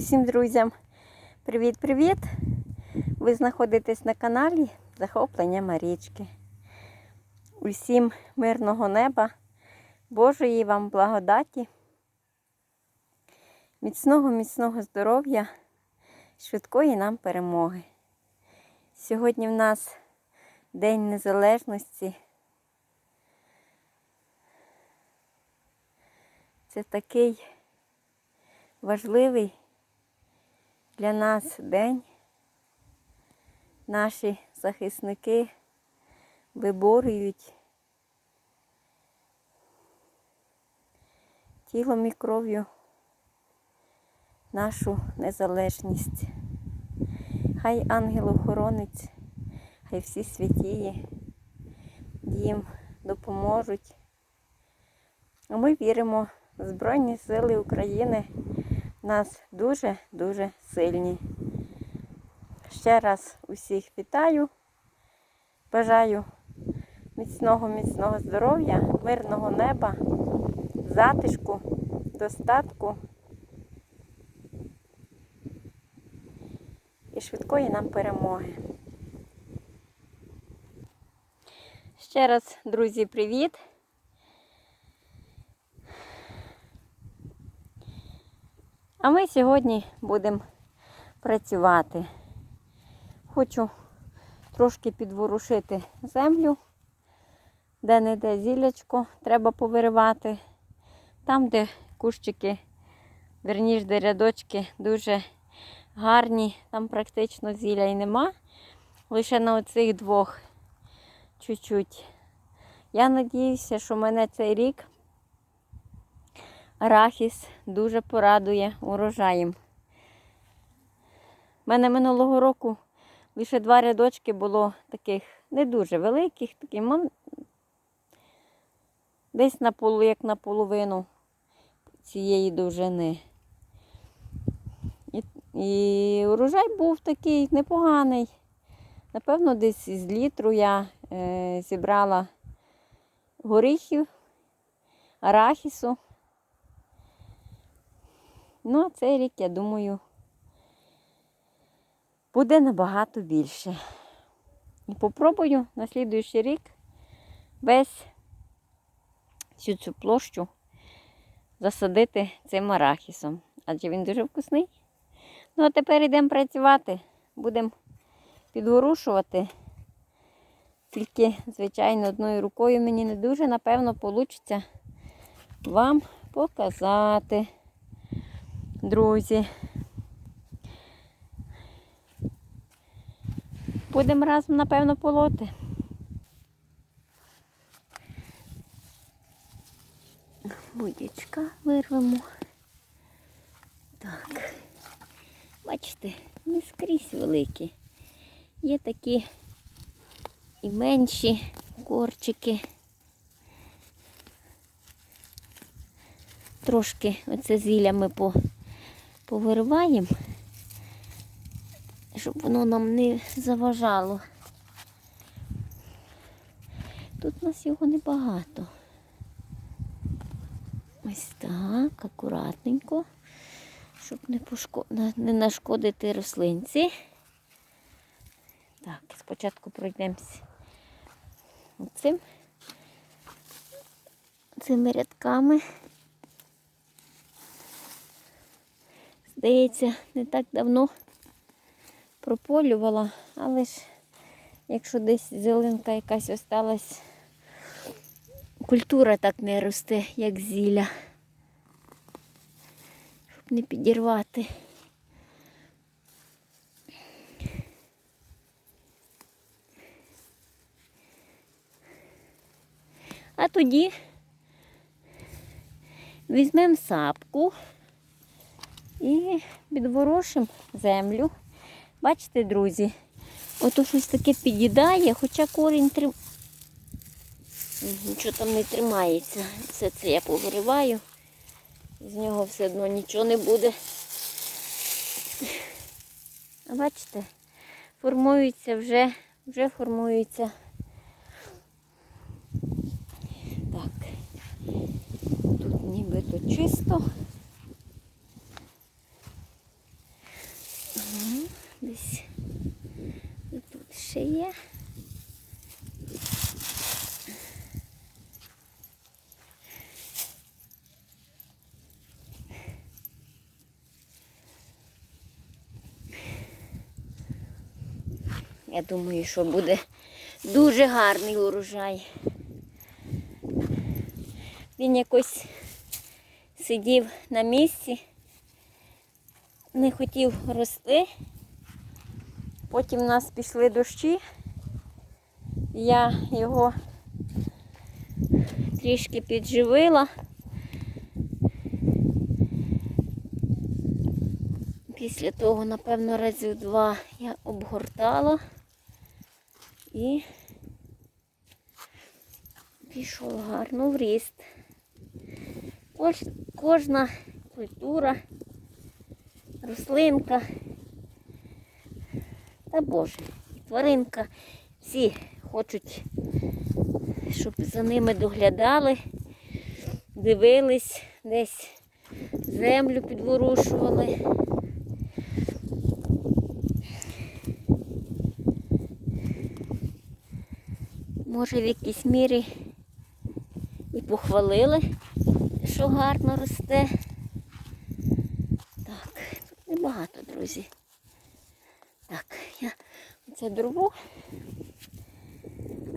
Усім друзям привіт-привіт! Ви знаходитесь на каналі Захоплення Марічки. Усім мирного неба, Божої вам благодаті, міцного, міцного здоров'я, швидкої нам перемоги. Сьогодні в нас День Незалежності. Це такий важливий для нас день. Наші захисники виборюють тілом і кров'ю нашу незалежність. Хай ангел-охоронець, хай всі святії їм допоможуть. Ми віримо в Збройні Сили України нас дуже-дуже сильні. Ще раз усіх вітаю. Бажаю міцного, міцного здоров'я, мирного неба, затишку, достатку і швидкої нам перемоги. Ще раз, друзі, привіт! А ми сьогодні будемо працювати. Хочу трошки підворушити землю, де-не-де зілячко треба повиривати. Там, де кущики, верніш, де рядочки дуже гарні, там практично зілля і нема. Лише на оцих двох чуть-чуть. Я надіюся, що мене цей рік арахіс дуже порадує урожаєм. У мене минулого року лише два рядочки було таких не дуже великих, мон... десь на полу, як на половину цієї довжини. І, і урожай був такий непоганий. Напевно, десь з літру я е, зібрала горіхів, арахісу. Ну, а цей рік, я думаю, буде набагато більше. І попробую на слідуючий рік весь всю цю площу засадити цим арахісом. Адже він дуже вкусний. Ну, а тепер йдемо працювати. Будемо підворушувати. Тільки, звичайно, одною рукою мені не дуже, напевно, вийде вам показати друзі. Будемо разом, напевно, полоти. Будячка вирвемо. Так. Бачите, не скрізь великі. Є такі і менші корчики. Трошки оце зілля ми по повириваємо, щоб воно нам не заважало. Тут у нас його небагато. Ось так, акуратненько, щоб не пошко... не нашкодити рослинці. Так, спочатку пройдемося цим цими рядками. Здається, не так давно прополювала, але ж якщо десь зеленка якась осталась, культура так не росте, як зілля, щоб не підірвати. А тоді візьмемо сапку. І відворошимо землю. Бачите, друзі, ото щось таке під'їдає, хоча корінь трим... нічого там не тримається. Все це я повириваю. З нього все одно нічого не буде. А бачите, формується вже, вже формується. Так, тут нібито чисто. ще є. Я думаю, що буде дуже гарний урожай. Він якось сидів на місці, не хотів рости. Потім в нас пішли дощі. Я його трішки підживила. Після того, напевно, разів два я обгортала і пішов гарно в ріст. Кожна культура, рослинка та Боже, тваринка. Всі хочуть, щоб за ними доглядали, дивились, десь землю підворушували. Може, в якійсь мірі і похвалили, що гарно росте. Так, тут небагато, друзі. Так, я це дорву,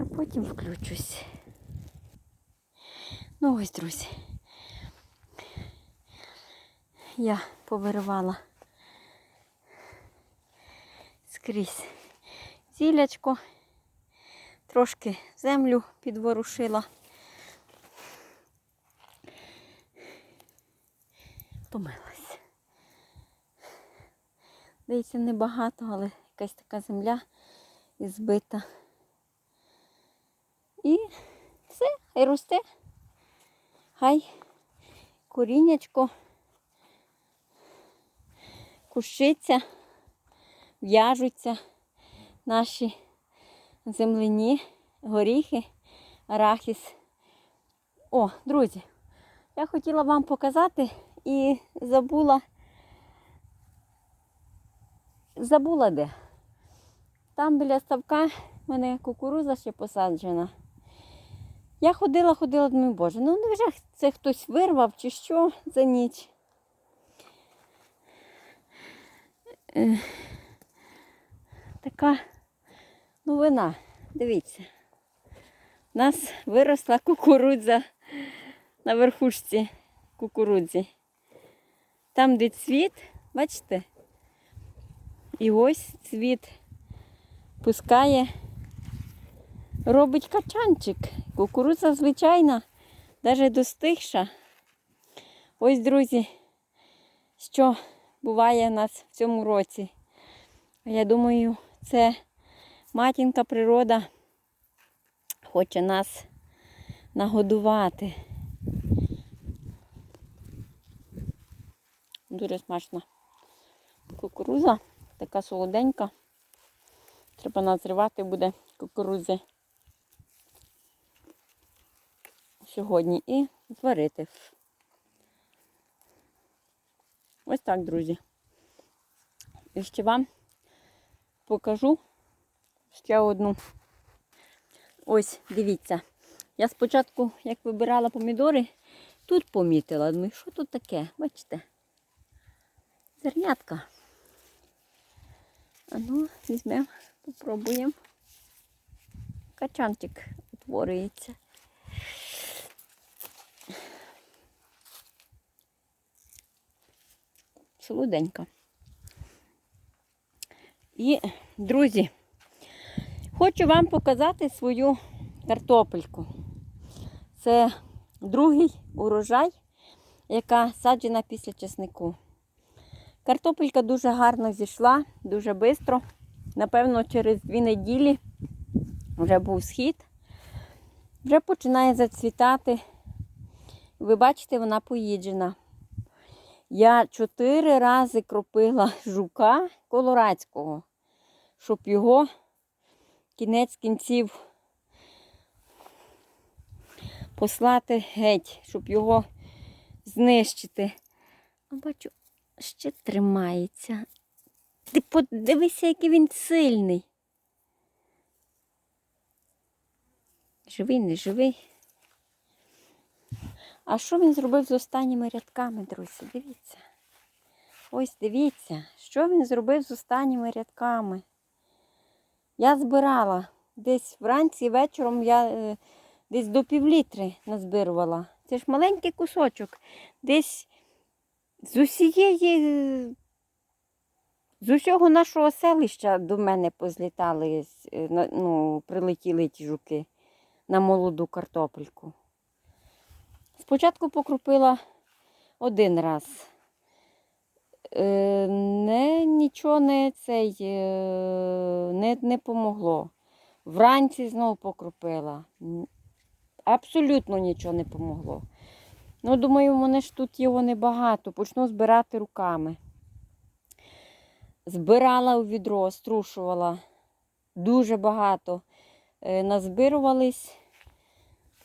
а потім включусь. Ну ось, друзі. Я повиривала скрізь зілячко, трошки землю підворушила. Помилась. Здається, небагато, але якась така земля і збита. І все, хай росте. Хай коріннячко кущиться, в'яжуться наші земляні горіхи, арахіс. О, друзі, я хотіла вам показати і забула. Забула де. Там біля ставка в мене кукуруза ще посаджена. Я ходила, ходила, думаю, боже, ну невже це хтось вирвав чи що за ніч? Така новина. Дивіться. У нас виросла кукурудза на верхушці кукурудзі. Там, де цвіт, бачите? І ось цвіт пускає, робить качанчик. Кукурудза звичайна, навіть достигша. Ось, друзі, що буває у нас в цьому році. Я думаю, це матінка природа хоче нас нагодувати. Дуже смачна кукуруза, така солоденька. Треба назривати буде кукурузи сьогодні і зварити. Ось так, друзі. І ще вам покажу ще одну. Ось, дивіться. Я спочатку, як вибирала помідори, тут помітила. Думаю, що тут таке? Бачите? Зернятка. А ну, візьмемо, попробуємо. Качанчик утворюється. Солоденька. І, друзі, хочу вам показати свою картопельку. Це другий урожай, яка саджена після чеснику. Картопелька дуже гарно зійшла, дуже швидко. Напевно, через дві неділі вже був схід. Вже починає зацвітати. Ви бачите, вона поїджена. Я чотири рази кропила жука колорадського, щоб його кінець кінців послати геть, щоб його знищити. А бачу, ще тримається. Ти подивися, який він сильний. Живий, не живий. А що він зробив з останніми рядками, друзі? Дивіться. Ось дивіться, що він зробив з останніми рядками. Я збирала десь вранці вечором я е, десь до півлітри назбирувала. Це ж маленький кусочок. Десь з усієї, е, з усього нашого селища до мене позлітали, е, ну, прилетіли ті жуки на молоду картопельку. Спочатку покрупила один раз. Нічого не цей не, не помогло. Вранці знову покропила. Абсолютно нічого не помогло. Ну, думаю, мене ж тут його небагато. Почну збирати руками. Збирала у відро, струшувала. Дуже багато. Е, назбирувались.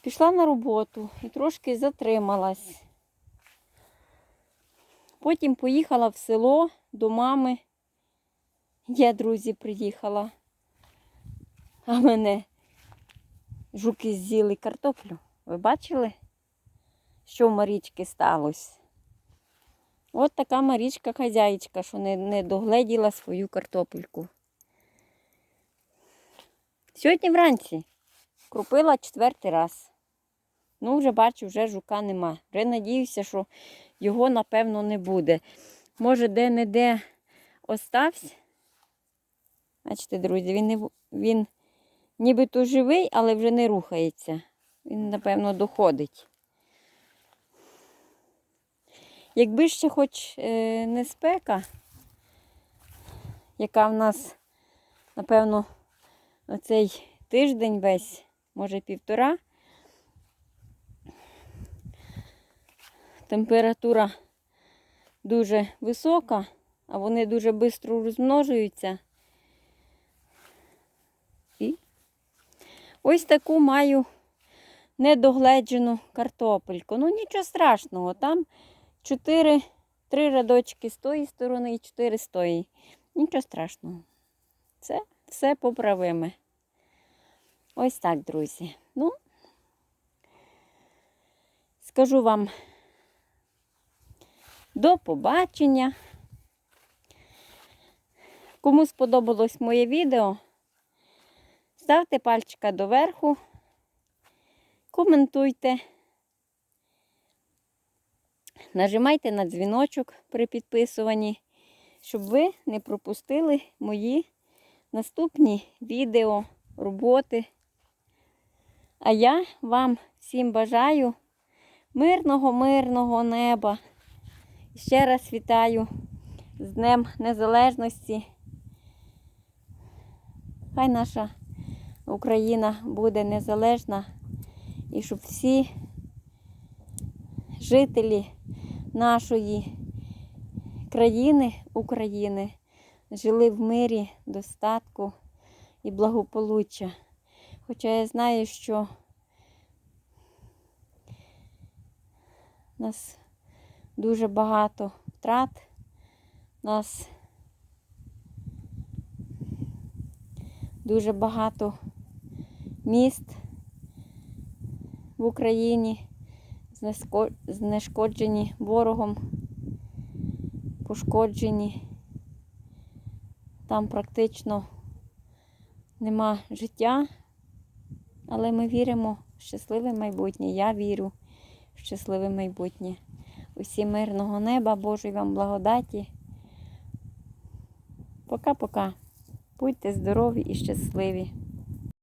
Пішла на роботу і трошки затрималась. Потім поїхала в село до мами. Я, друзі, приїхала. А мене жуки з'їли картоплю. Ви бачили, що в Марічки сталося? От така Марічка хазяїчка, що не, не догледіла свою картопельку. Сьогодні вранці крупила четвертий раз. Ну, вже бачу, вже жука нема. Вже надіюся, що його, напевно, не буде. Може, де-не-де остався. Бачите, друзі, він, він нібито живий, але вже не рухається. Він, напевно, доходить. Якби ще хоч е, не спека, яка в нас, напевно, оцей тиждень весь, може півтора, температура дуже висока, а вони дуже швидко розмножуються. Ось таку маю недогледжену картопельку. Ну, нічого страшного, там чотири, три рядочки з тої сторони і чотири з тої. Нічого страшного. Це все поправиме. Ось так, друзі. Ну, скажу вам до побачення. Кому сподобалось моє відео, ставте пальчика доверху, коментуйте, нажимайте на дзвіночок при підписуванні, щоб ви не пропустили мої наступні відео, роботи. А я вам всім бажаю мирного, мирного неба. Ще раз вітаю з Днем Незалежності. Хай наша Україна буде незалежна і щоб всі жителі нашої країни, України, жили в мирі, достатку і благополуччя. Хоча я знаю, що нас дуже багато втрат. Нас дуже багато міст в Україні знешкоджені ворогом, пошкоджені. Там практично нема життя, але ми віримо в щасливе майбутнє. Я вірю в щасливе майбутнє. Усім мирного неба, Божої вам благодаті. Пока-пока. Будьте здорові і щасливі.